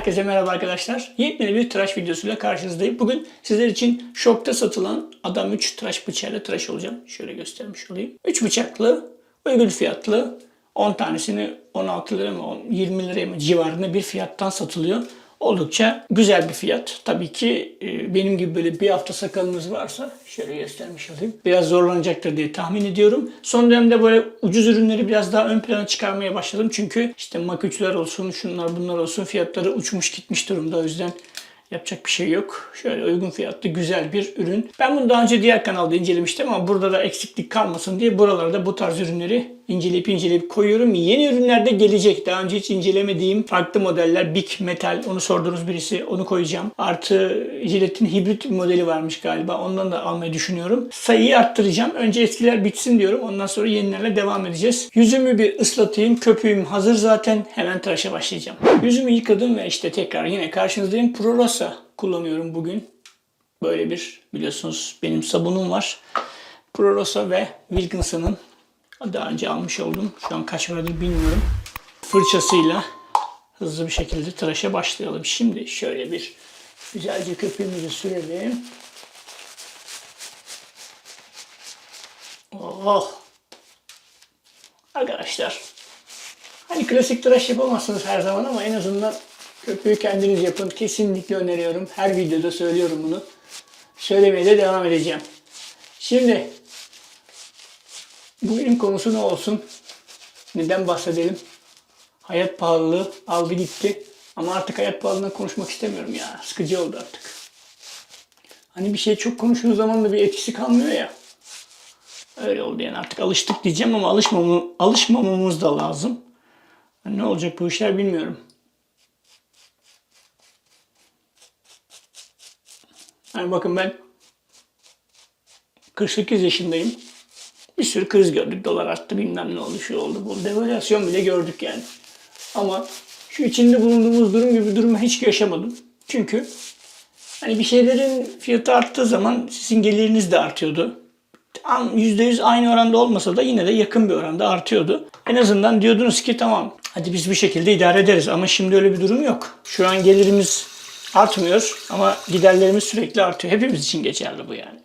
Herkese merhaba arkadaşlar. Yepyeni bir tıraş videosuyla karşınızdayım. Bugün sizler için şokta satılan Adam 3 tıraş bıçağıyla tıraş olacağım. Şöyle göstermiş olayım. 3 bıçaklı, uygun fiyatlı. 10 tanesini 16 lira mı 20 liraya mı civarında bir fiyattan satılıyor. Oldukça güzel bir fiyat. Tabii ki e, benim gibi böyle bir hafta sakalınız varsa şöyle göstermiş olayım. Biraz zorlanacaktır diye tahmin ediyorum. Son dönemde böyle ucuz ürünleri biraz daha ön plana çıkarmaya başladım. Çünkü işte maküçler olsun, şunlar bunlar olsun fiyatları uçmuş gitmiş durumda. O yüzden Yapacak bir şey yok. Şöyle uygun fiyatlı güzel bir ürün. Ben bunu daha önce diğer kanalda incelemiştim ama burada da eksiklik kalmasın diye buralarda bu tarz ürünleri inceleyip inceleyip koyuyorum. Yeni ürünler de gelecek. Daha önce hiç incelemediğim farklı modeller. Big Metal onu sorduğunuz birisi onu koyacağım. Artı jiletin hibrit modeli varmış galiba. Ondan da almayı düşünüyorum. Sayıyı arttıracağım. Önce eskiler bitsin diyorum. Ondan sonra yenilerle devam edeceğiz. Yüzümü bir ıslatayım. Köpüğüm hazır zaten. Hemen tıraşa başlayacağım. Yüzümü yıkadım ve işte tekrar yine karşınızdayım. Prorosa kullanıyorum bugün. Böyle bir biliyorsunuz benim sabunum var. Prorosa ve Wilkinson'ın daha önce almış oldum. Şu an kaç paradır bilmiyorum. Fırçasıyla hızlı bir şekilde tıraşa başlayalım. Şimdi şöyle bir güzelce köpüğümüzü sürelim. Oh! Arkadaşlar Hani klasik tıraş yapamazsınız her zaman ama en azından köpüğü kendiniz yapın. Kesinlikle öneriyorum. Her videoda söylüyorum bunu. Söylemeye de devam edeceğim. Şimdi bugünün konusu ne olsun? Neden bahsedelim? Hayat pahalılığı aldı gitti. Ama artık hayat pahalılığından konuşmak istemiyorum ya. Sıkıcı oldu artık. Hani bir şey çok konuştuğun zaman da bir etkisi kalmıyor ya. Öyle oldu yani artık alıştık diyeceğim ama alışmamı, alışmamamız da lazım. Hani ne olacak bu işler bilmiyorum. Hani bakın ben 48 yaşındayım. Bir sürü kriz gördük. Dolar arttı bilmem ne oldu şu oldu bu. Devalüasyon bile gördük yani. Ama şu içinde bulunduğumuz durum gibi bir durumu hiç yaşamadım. Çünkü hani bir şeylerin fiyatı arttığı zaman sizin geliriniz de artıyordu. Tam %100 aynı oranda olmasa da yine de yakın bir oranda artıyordu. En azından diyordunuz ki tamam hadi biz bir şekilde idare ederiz ama şimdi öyle bir durum yok. Şu an gelirimiz artmıyor ama giderlerimiz sürekli artıyor. Hepimiz için geçerli bu yani.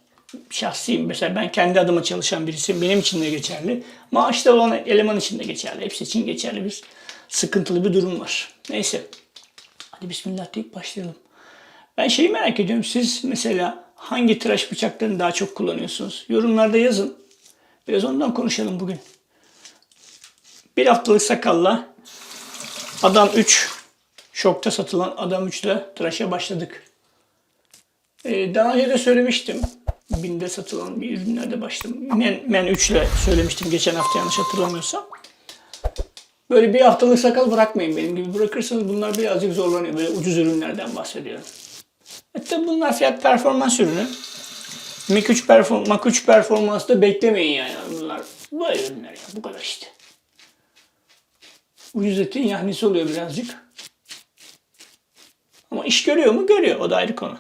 Şahsiyim mesela ben kendi adıma çalışan birisiyim. Benim için de geçerli. Maaşta olan eleman için de geçerli. Hepsi için geçerli bir sıkıntılı bir durum var. Neyse. Hadi bismillah deyip başlayalım. Ben şeyi merak ediyorum. Siz mesela hangi tıraş bıçaklarını daha çok kullanıyorsunuz? Yorumlarda yazın. Biraz ondan konuşalım bugün. Bir haftalık sakalla Adam 3 şokta satılan Adam 3 ile tıraşa başladık. Ee, daha önce de söylemiştim. Binde satılan bir ürünlerde başladım. Men, Men 3 ile söylemiştim geçen hafta yanlış hatırlamıyorsam. Böyle bir haftalık sakal bırakmayın benim gibi. Bırakırsanız bunlar birazcık zorlanıyor. Böyle ucuz ürünlerden bahsediyorum. E tabi bunlar fiyat performans ürünü. Mac 3, perform Mac 3 performansta beklemeyin yani. Bunlar böyle ürünler ya. Bu kadar işte. Ucuz etin yahnisi oluyor birazcık. Ama iş görüyor mu? Görüyor. O da ayrı konu.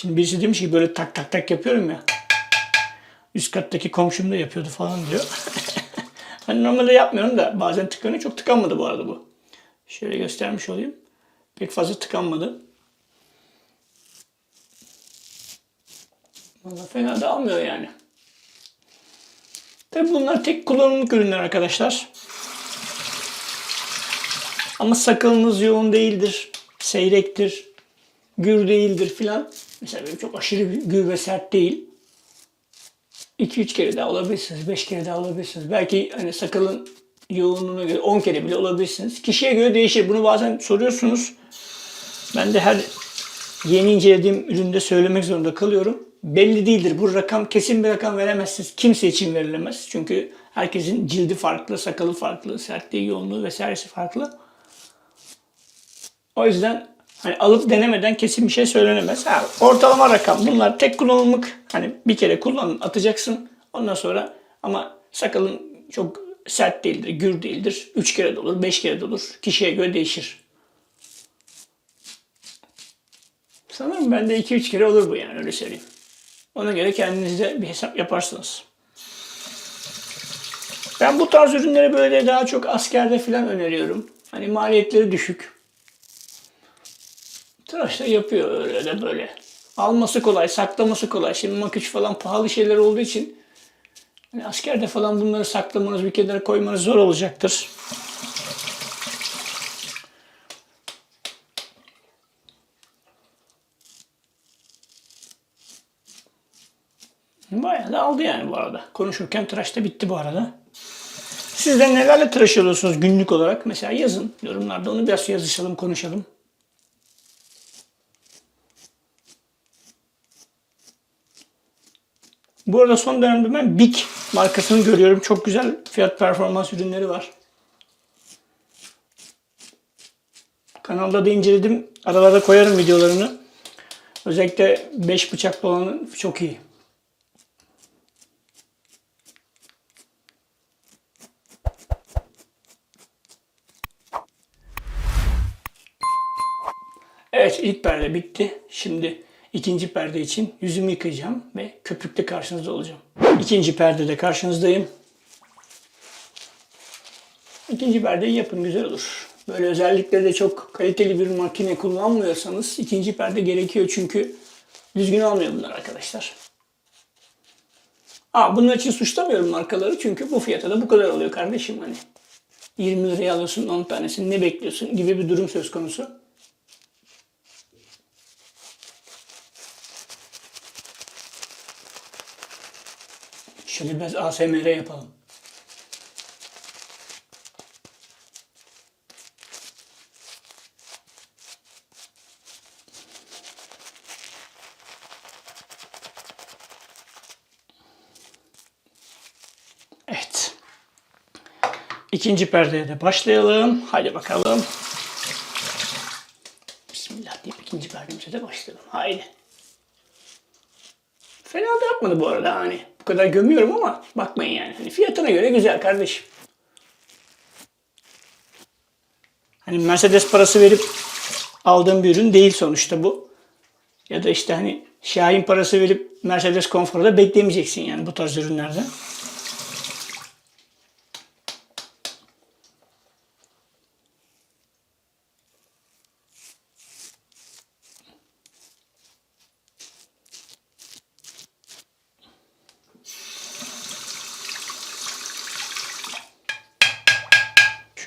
Şimdi birisi demiş ki böyle tak tak tak yapıyorum ya. Üst kattaki komşum da yapıyordu falan diyor. hani normalde yapmıyorum da bazen tıkanıyor. Çok tıkanmadı bu arada bu. Şöyle göstermiş olayım. Pek fazla tıkanmadı. Valla fena da almıyor yani. Tabi bunlar tek kullanımlık ürünler arkadaşlar. Ama sakalınız yoğun değildir, seyrektir, gür değildir filan. Mesela benim çok aşırı gür ve sert değil. 2-3 kere daha olabilirsiniz, 5 kere daha olabilirsiniz. Belki hani sakalın yoğunluğuna göre 10 kere bile olabilirsiniz. Kişiye göre değişir. Bunu bazen soruyorsunuz. Ben de her yeni incelediğim üründe söylemek zorunda kalıyorum. Belli değildir. Bu rakam kesin bir rakam veremezsiniz. Kimse için verilemez. Çünkü herkesin cildi farklı, sakalı farklı, sertliği, yoğunluğu vesairesi farklı. O yüzden hani alıp denemeden kesin bir şey söylenemez. Ha, ortalama rakam bunlar tek kullanımlık. Hani bir kere kullanın atacaksın. Ondan sonra ama sakalın çok sert değildir, gür değildir. Üç kere de olur, beş kere de olur. Kişiye göre değişir. Sanırım bende iki üç kere olur bu yani öyle söyleyeyim. Ona göre kendinizde bir hesap yaparsınız. Ben bu tarz ürünleri böyle daha çok askerde falan öneriyorum. Hani maliyetleri düşük. Tıraş yapıyor öyle de böyle. Alması kolay, saklaması kolay. Şimdi makyaj falan pahalı şeyler olduğu için hani askerde falan bunları saklamanız, bir kenara koymanız zor olacaktır. Bayağı da aldı yani bu arada. Konuşurken tıraş da bitti bu arada. Sizler nelerle tıraş oluyorsunuz günlük olarak? Mesela yazın yorumlarda onu biraz yazışalım, konuşalım. Bu arada son dönemde ben Bic markasını görüyorum. Çok güzel fiyat performans ürünleri var. Kanalda da inceledim. Aralarda koyarım videolarını. Özellikle 5 bıçaklı olanı çok iyi. Evet ilk perde bitti. Şimdi ikinci perde için yüzümü yıkayacağım ve köpükle karşınızda olacağım. İkinci perdede karşınızdayım. İkinci perdeyi yapın güzel olur. Böyle özellikle de çok kaliteli bir makine kullanmıyorsanız ikinci perde gerekiyor çünkü düzgün almıyor bunlar arkadaşlar. Aa, bunun için suçlamıyorum markaları çünkü bu fiyata da bu kadar oluyor kardeşim hani. 20 liraya alıyorsun 10 tanesini ne bekliyorsun gibi bir durum söz konusu. Şöyle biraz ASMR yapalım. Evet. İkinci perdeye de başlayalım. Hadi bakalım. Bismillah deyip ikinci perdemize de başlayalım. Haydi. Fena da yapmadı bu arada hani. Kadar gömüyorum ama bakmayın yani. Hani fiyatına göre güzel kardeşim. Hani Mercedes parası verip aldığım bir ürün değil sonuçta bu. Ya da işte hani Şahin parası verip Mercedes konforu da beklemeyeceksin yani bu tarz ürünlerden.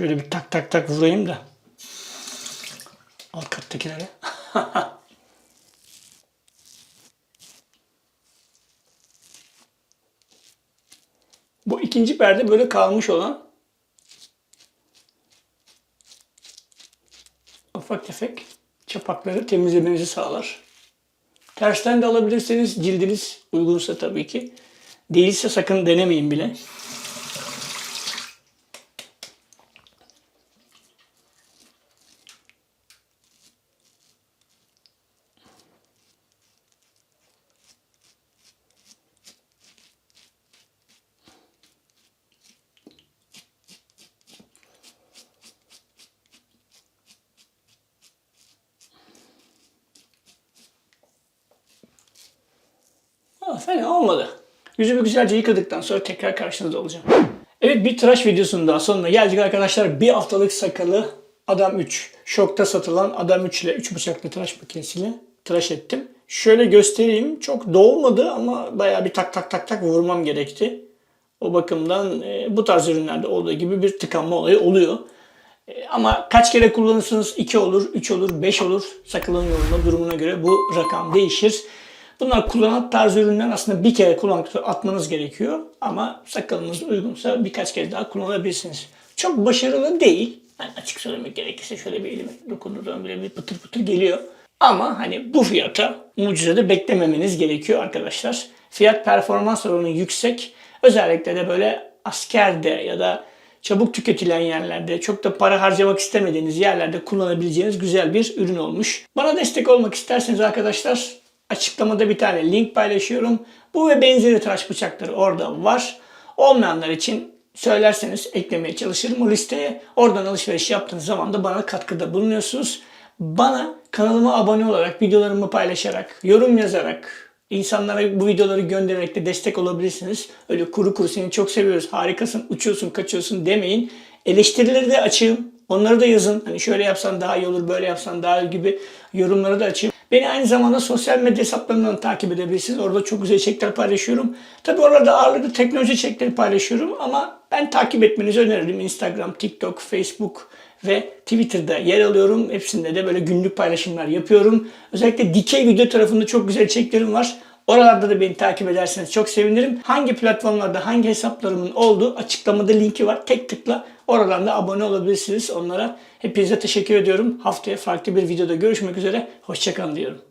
Şöyle bir tak tak tak vurayım da. Alt kattakilere. Bu ikinci perde böyle kalmış olan ufak tefek çapakları temizlemenizi sağlar. Tersten de alabilirseniz cildiniz uygunsa tabii ki. Değilse sakın denemeyin bile. Fena olmadı. Yüzümü güzelce yıkadıktan sonra tekrar karşınızda olacağım. Evet bir tıraş videosunun daha sonuna geldik arkadaşlar. Bir haftalık sakalı Adam 3. Şokta satılan Adam 3 ile 3 bıçaklı tıraş makinesiyle tıraş ettim. Şöyle göstereyim. Çok doğmadı ama bayağı bir tak tak tak tak vurmam gerekti. O bakımdan e, bu tarz ürünlerde olduğu gibi bir tıkanma olayı oluyor. E, ama kaç kere kullanırsınız? 2 olur, 3 olur, 5 olur. Sakalın yoğunluğu durumuna göre bu rakam değişir. Bunlar kullanan tarz ürünler aslında bir kere kullanıp atmanız gerekiyor. Ama sakalınız uygunsa birkaç kere daha kullanabilirsiniz. Çok başarılı değil. Yani açık söylemek gerekirse şöyle bir elime dokunduğum bile bir pıtır pıtır geliyor. Ama hani bu fiyata mucize de beklememeniz gerekiyor arkadaşlar. Fiyat performans oranı yüksek. Özellikle de böyle askerde ya da çabuk tüketilen yerlerde, çok da para harcamak istemediğiniz yerlerde kullanabileceğiniz güzel bir ürün olmuş. Bana destek olmak isterseniz arkadaşlar açıklamada bir tane link paylaşıyorum. Bu ve benzeri tıraş bıçakları orada var. Olmayanlar için söylerseniz eklemeye çalışırım o listeye. Oradan alışveriş yaptığınız zaman da bana katkıda bulunuyorsunuz. Bana kanalıma abone olarak, videolarımı paylaşarak, yorum yazarak, insanlara bu videoları göndererek de destek olabilirsiniz. Öyle kuru kuru seni çok seviyoruz, harikasın, uçuyorsun, kaçıyorsun demeyin. Eleştirileri de açığım. Onları da yazın. Hani şöyle yapsan daha iyi olur, böyle yapsan daha iyi gibi yorumları da açayım. Beni aynı zamanda sosyal medya hesaplarından takip edebilirsiniz. Orada çok güzel içerikler paylaşıyorum. Tabii orada ağırlıklı teknoloji içerikleri paylaşıyorum ama ben takip etmenizi öneririm. Instagram, TikTok, Facebook ve Twitter'da yer alıyorum. Hepsinde de böyle günlük paylaşımlar yapıyorum. Özellikle dikey video tarafında çok güzel içeriklerim var. Oralarda da beni takip ederseniz çok sevinirim. Hangi platformlarda hangi hesaplarımın olduğu açıklamada linki var. Tek tıkla oradan da abone olabilirsiniz onlara. Hepinize teşekkür ediyorum. Haftaya farklı bir videoda görüşmek üzere. Hoşçakalın diyorum.